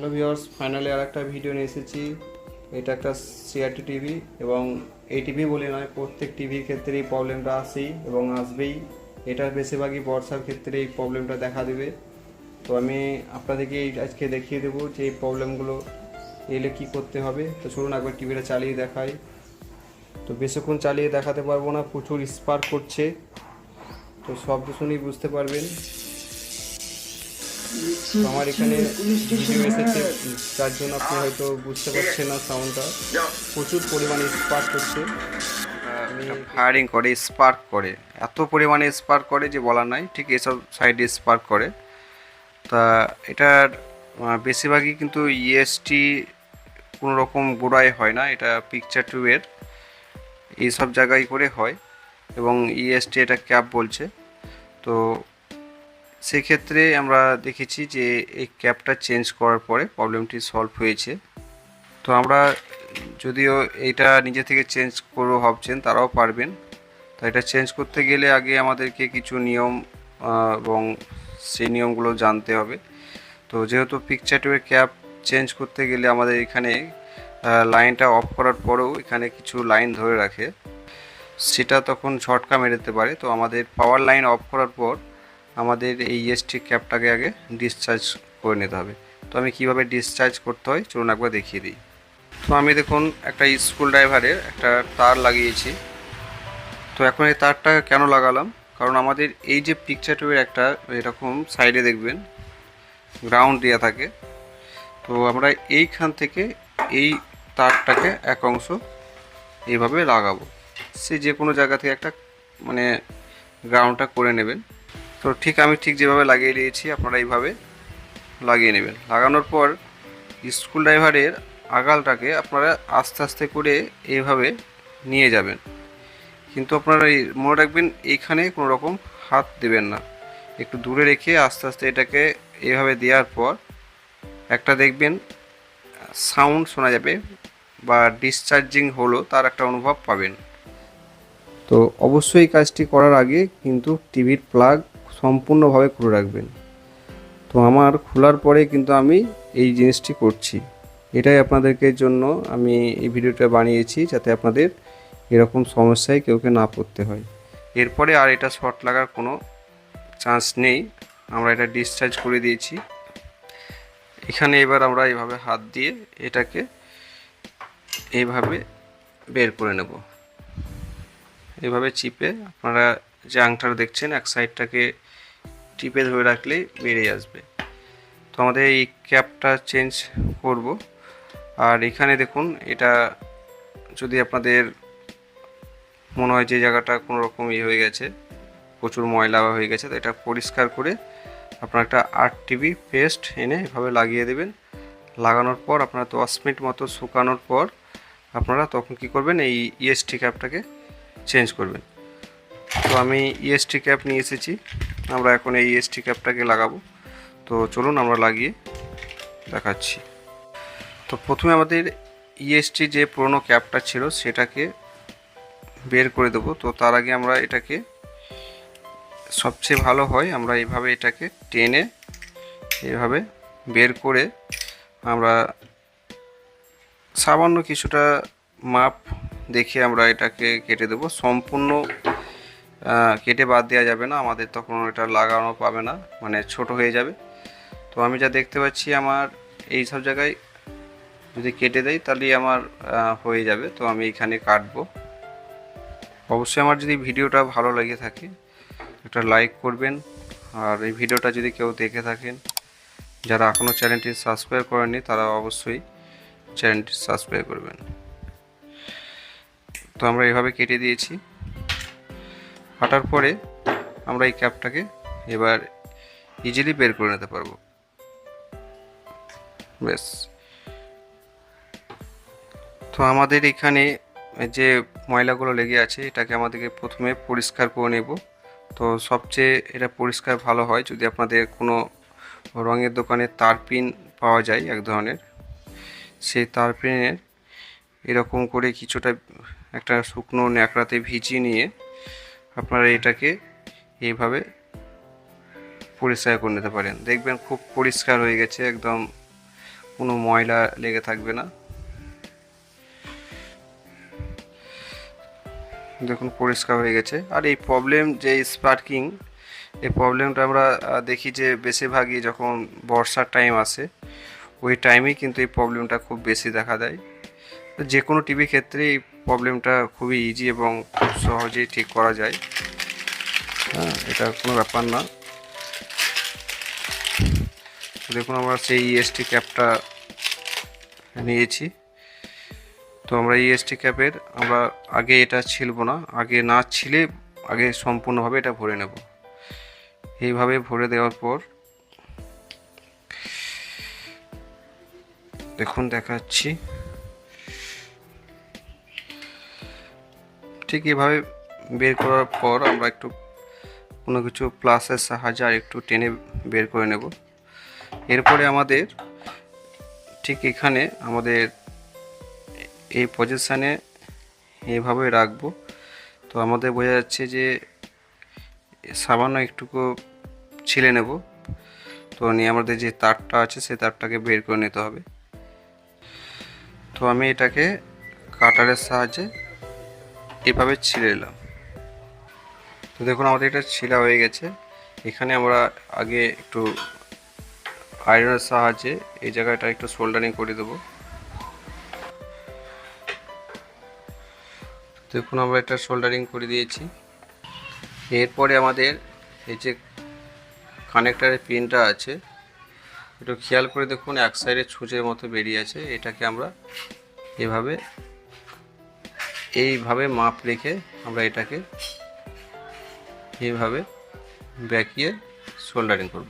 Hello viewers finally আর একটা video নিয়ে এসেছি। এটা একটা সিআরটি টিভি এবং এই টিভি বলে নয়, প্রত্যেক টিভির ক্ষেত্রে এই প্রবলেমটা আসেই এবং আসবেই। এটা বেশিরভাগই বর্ষার ক্ষেত্রে এই প্রবলেমটা দেখা দেবে। তো আমি আপনাদেরকে এই আজকে দেখিয়ে দেবো যে এই প্রবলেমগুলো এলে কি করতে হবে। তো চলুন একবার টিভিটা চালিয়ে দেখাই। তো বেশিক্ষণ চালিয়ে দেখাতে পারব না, প্রচুর স্পার্ক করছে। তো শব্দ শুনেই বুঝতে পারবেন। আমার এখানে ভিডিও এসেছে, যার জন্য আপনি হয়তো বুঝতে পারছেন না সাউন্ডটা প্রচুর পরিমাণে স্পার্ক করছে ফায়ারিং করে স্পার্ক করে। এত পরিমাণে স্পার্ক করে যে বলার নাই, ঠিক এসব সাইডে স্পার্ক করে। তা এটার বেশিরভাগই কিন্তু E ইএসটি কোনো রকম গোড়ায় হয় না, এটা পিকচার টিউবের এইসব জায়গায় করে হয় এবং ইএসটি এটা ক্যাপ বলছে। তো সেক্ষেত্রে আমরা দেখেছি যে এই ক্যাপটা চেঞ্জ করার পরে প্রবলেমটি সলভ হয়েছে। তো আমরা যদিও এটা নিজে থেকে চেঞ্জ করব ভাবছেন, তারাও পারবেন। তো এটা চেঞ্জ করতে গেলে আগে আমাদেরকে কিছু নিয়ম এবং সেই নিয়মগুলো জানতে হবে। তো যেহেতু পিকচার টিউবের ক্যাপ চেঞ্জ করতে গেলে আমাদের এখানে লাইনটা অফ করার পরেও এখানে কিছু লাইন ধরে রাখে। সেটা তখন ঝটকা মেরেতে পারে। তো আমাদের পাওয়ার লাইন অফ করার পর আমাদের এই ইএসটি ক্যাপটাকে আগে ডিসচার্জ করে নিতে হবে। তো আমি কীভাবে ডিসচার্জ করতে হয় চলুন একবার দেখিয়ে দিই। তো আমি দেখুন একটা স্কুল ড্রাইভারের একটা তার লাগিয়েছি। তো এখন এই তারটা কেন লাগালাম? কারণ আমাদের এই যে পিকচার টিউবের একটা এরকম সাইডে দেখবেন গ্রাউন্ড দেওয়া থাকে। তো আমরা এইখান থেকে এই তারটাকে এক অংশ এইভাবে লাগাবো। সে যে কোনো জায়গা থেকে একটা মানে গ্রাউন্ডটা করে নেবেন। তো ঠিক আমি ঠিক যেভাবে লাগিয়ে দিয়েছি, আপনারা এইভাবে লাগিয়ে নেবেন। লাগানোর পর স্কুল ড্রাইভারের আগালটাকে আপনারা আস্তে আস্তে করে এইভাবে নিয়ে যাবেন। কিন্তু আপনারা মনে রাখবেন এইখানে কোনো রকম হাত দেবেন না। একটু দূরে রেখে আস্তে আস্তে এটাকে এইভাবে দেওয়ার পর একটা দেখবেন, সাউন্ড শোনা যাবে বা ডিসচার্জিং হলো তার একটা অনুভব পাবেন। তো অবশ্যই কাজটি করার আগে কিন্তু টিভির প্লাগ সম্পূর্ণভাবে খুলে রাখবেন। তো আমার খোলার পরে কিন্তু আমি এই জিনিসটি করছি। এটাই আপনাদেরকে জন্য আমি এই ভিডিওটা বানিয়েছি যাতে আপনাদের এরকম সমস্যায় কেউকে না পড়তে হয়। এরপরে আর এটা শর্ট লাগার কোনো চান্স নেই। আমরা এটা ডিসচার্জ করে দিয়েছি। এখানে এবার আমরা এইভাবে হাত দিয়ে এটাকে এইভাবে বের করে নেব। এভাবে চিপে আপনারা যে আংটাটা দেখছেন, এক সাইডটাকে টিপে ধরে রাখলেই বেড়ে আসবে। তো আমাদের এই ক্যাপটা চেঞ্জ করব। আর এখানে দেখুন, এটা যদি আপনাদের মনে হয় যে জায়গাটা কোনো রকম ইয়ে হয়ে গেছে, প্রচুর ময়লা হয়ে গেছে, তো এটা পরিষ্কার করে আপনার একটা আট টিভি পেস্ট এনে এভাবে লাগিয়ে দেবেন। লাগানোর পর, আপনারা দশ মিনিট মতো শুকানোর পর আপনারা তখন কি করবেন, এই ইএসটি ক্যাপটাকে চেঞ্জ করবেন। তো আমি ইএসটি ক্যাপ নিয়ে এসেছি। আমরা এখন এই ইএসটি ক্যাপটাকে লাগাবো। তো চলুন আমরা লাগিয়ে দেখাচ্ছি। তো প্রথমে আমাদের ইএসটি যে পুরনো ক্যাপটা ছিল সেটাকে বের করে দেবো। তো তার আগে আমরা এটাকে সবচেয়ে ভালো হয় আমরা এইভাবে এটাকে টেনে এভাবে বের করে আমরা সামান্য কিছুটা মাপ দেখে আমরা এটাকে কেটে দেবো। সম্পূর্ণ কেটে বাদ দেওয়া যাবে না। আমাদের তখন এটা লাগানো পাবে না মানে ছোট হয়ে যাবে। তো আমি যা দেখতে পাচ্ছি, আমার এই সব জায়গায় যদি কেটে দেয় তাহলে আমার হয়ে যাবে। তো আমি এখানে কাটবো। অবশ্যই আমার যদি ভিডিওটা ভালো লেগে থাকে, একটা লাইক করবেন। আর এই ভিডিওটা যদি কেউ দেখে থাকেন, যারা এখনও চ্যানেলটি সাবস্ক্রাইব করেননি, তারা অবশ্যই চ্যানেলটি সাবস্ক্রাইব করবেন। তো আমরা এভাবে কেটে দিয়েছি। কাটার পরে আমরা এই ক্যাপটাকে এবার ইজিলি বের করে নিতে পারব। বেশ তো আমাদের এখানে যে ময়লাগুলো লেগে আছে, এটাকে আমাদেরকে প্রথমে পরিষ্কার করে নেব। তো সবচেয়ে এটা পরিষ্কার ভালো হয় যদি আপনাদের কোনো রঙের দোকানে তারপিন পাওয়া যায় এক ধরনের, সেই তারপিনের এরকম করে কিছুটা একটা শুকনো ন্যাকড়াতে ভিজিয়ে নিয়ে আপনারা এটাকে এইভাবে পরিষ্কার করে নিতে পারেন। দেখবেন খুব পরিষ্কার হয়ে গেছে, একদম কোনো ময়লা লেগে থাকবে না। দেখুন, পরিষ্কার হয়ে গেছে। আর এই প্রবলেম যে স্পার্কিং এই প্রবলেমটা আমরা দেখি যে বেশিরভাগই যখন বর্ষার টাইম আসে, ওই টাইমেই কিন্তু এই প্রবলেমটা খুব বেশি দেখা দেয়। যে কোনো টিভি ক্ষেত্রে এই প্রবলেমটা খুবই ইজি এবং খুব সহজেই ঠিক করা যায়। হ্যাঁ এটা কোনো ব্যাপার না। দেখুন, আমরা সেই ইএসটি ক্যাপটা নিয়েছি। তো আমরা ইএসটি ক্যাপের আমরা আগে এটা ছিলব না, আগে না ছিলে আগে সম্পূর্ণভাবে এটা ভরে নেব। এইভাবে ভরে দেওয়ার পর দেখুন, দেখাচ্ছি। ঠিক এভাবে বের করার পর আমরা একটু কোনো কিছু প্লাসের সাহায্যে আর একটু টেনে বের করে নেব। এরপরে আমাদের ঠিক এখানে আমাদের এই পজিশানে এইভাবে রাখব। তো আমাদের বোঝা যাচ্ছে যে সামান্য একটুকু ছিলে নেব। তো নিয়ে আমাদের যে তারটা আছে সেই তারটাকে বের করে নিতে হবে। তো আমি এটাকে কাটারের সাহায্যে এভাবে ছিলে নিলাম তো দেখুন, আমাদের এটা ছিলা হয়ে গেছে। এখানে আমরা আগে একটু আয়রনের সাহায্যে এই জায়গাটা একটু সোল্ডারিং করে দেবো। দেখুন, আমরা এটা সোল্ডারিং করে দিয়েছি। এরপরে আমাদের এই যে কানেক্টারের পিনটা আছে, একটু খেয়াল করে দেখুন, এক সাইডে ছুঁচের মতো বেরিয়ে আছে। এটাকে আমরা এভাবে এইভাবে মাপ রেখে আমরা এটাকে এইভাবে ব্যাকিয়ে সোল্ডারিং করব।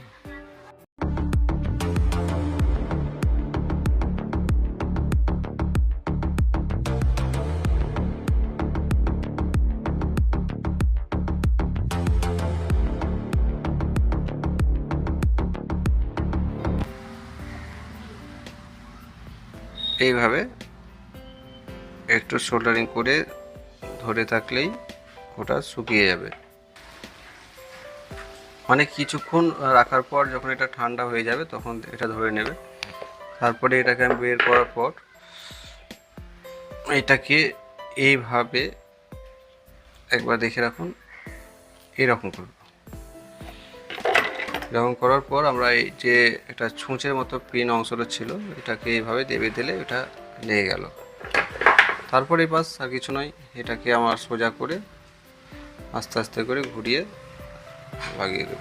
এইভাবে একটু সোল্ডারিং করে ধরে থাকলেই ওটা শুকিয়ে যাবে। মানে কিছুক্ষণ রাখার পর যখন এটা ঠান্ডা হয়ে যাবে, তখন এটা ধরে নেবে। তারপরে এটাকে আমি বের করার পর এটাকে এইভাবে একবার দেখে রাখুন, এরকম করব। এরকম করার পর আমরা এই যে একটা ছুঁচের মতো পিন অংশটা ছিল, এটাকে এইভাবে দেবে দিলে এটা লেগে গেল। তারপরে বাস, আর কিছু নয়, এটাকে আমার সোজা করে আস্তে আস্তে করে ঘুরিয়ে লাগিয়ে দেব।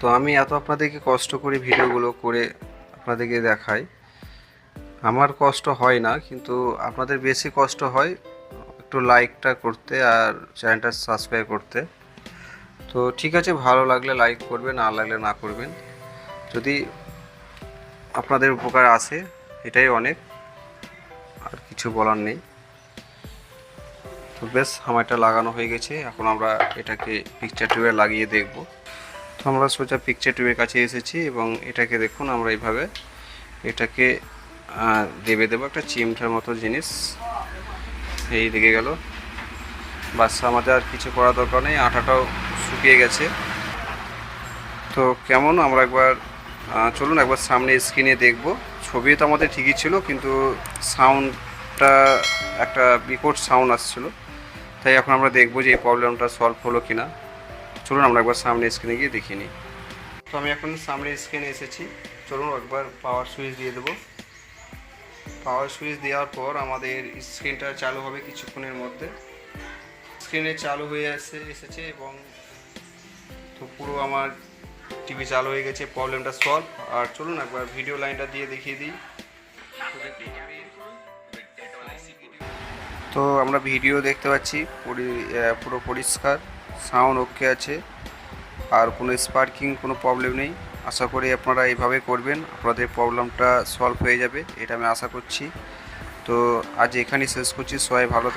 তো আমি এত আপনাদেরকে কষ্ট করে ভিডিওগুলো করে আপনাদেরকে দেখাই। আমার কষ্ট হয় না, কিন্তু আপনাদের বেশি কষ্ট হয় একটু লাইকটা করতে আর চ্যানেলটা সাবস্ক্রাইব করতে। তো ঠিক আছে, ভালো লাগলে লাইক করবেন, না লাগলে না করবেন। যদি আপনাদের উপকার আসে এটাই অনেক। আর কিছু বলার নেই। তো বেশ আমারটা লাগানো হয়ে গেছে। এখন আমরা এটাকে পিকচার টিউবে লাগিয়ে দেখব। তো আমরা সোজা পিকচার টিউবের কাছে এসেছি এবং এটাকে দেখুন, আমরা এইভাবে এটাকে দেবে দেবো একটা চিমটার মতো জিনিস। এই লেগে গেল। বাস, আমাদের আর কিছু করার দরকার নেই। আটাটাও শুকিয়ে গেছে। তো কেমন? আমরা একবার চলুন একবার সামনে স্ক্রিনে দেখব। ছবি তো আমাদের ঠিকই ছিল, কিন্তু সাউন্ডটা একটা বিকট সাউন্ড আসছিল। তাই এখন আমরা দেখব যে এই প্রবলেমটা সলভ হলো কি না চলুন আমরা একবার সামনে স্ক্রিনে গিয়ে দেখিয়ে নিই। তো আমি এখন সামনে স্ক্রিনে এসেছি। চলুন একবার পাওয়ার সুইচ দিয়ে দেবো। পাওয়ার সুইচ দেওয়ার পর আমাদের স্ক্রিনটা চালু হবে কিছুক্ষণের মধ্যে। স্ক্রিনে চালু হয়ে আসে এসেছে এবং তো পুরো আমার টিভি চালু হয়ে গেছে প্রবলেমটা সলভ আর চলুন একবার ভিডিও লাইনটা দিয়ে দেখিয়ে দিই। তো আমরা ভিডিও দেখতে পাচ্ছি, পরি- পুরো পরিষ্কার সাউন্ড ওকে আছে। আর কোনো স্পার্কিং কোনো প্রবলেম নেই। আশা করি আপনারা এইভাবে করবেন, আপনাদের প্রবলেমটা সলভ হয়ে যাবে, এটা আমি আশা করছি। তো আজ এখানেই শেষ করছি, সবাই ভালো